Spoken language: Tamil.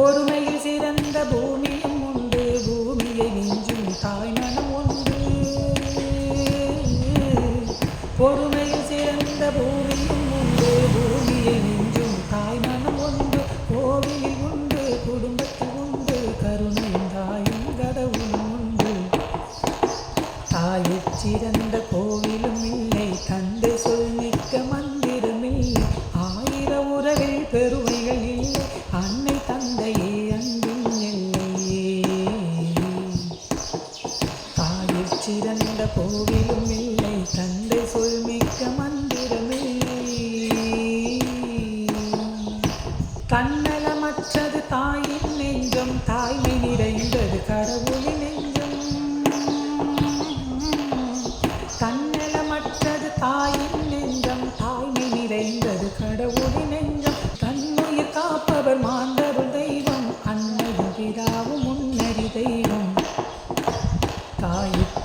பொறுமையில் சிறந்த பூமியும் உண்டு. பூமியை மிஞ்சும் தாய் மனம் உண்டு. பொறுமையில் சிறந்த பூமியும் உண்டு. பூமியை மிஞ்சும் தாய் மனம் உண்டு. கோவிலில் உண்டு குடும்பத்தில் உண்டு. கருணையும் தாயும் கடவுளும் உண்டு. தாயைச் சிறந்த கோவிலும் இல்லை. தந்தை சொல் மிக்க மந்திரமில்லை. ஆயிரம் உறவில் பெறுவ தாயைச் சிறந்த கோவிலும் இல்லை. தந்தை சொல் மிக்க மந்திரமில்லை தன்னலமற்றது தாயின் நெஞ்சம் தாய்மை நிறை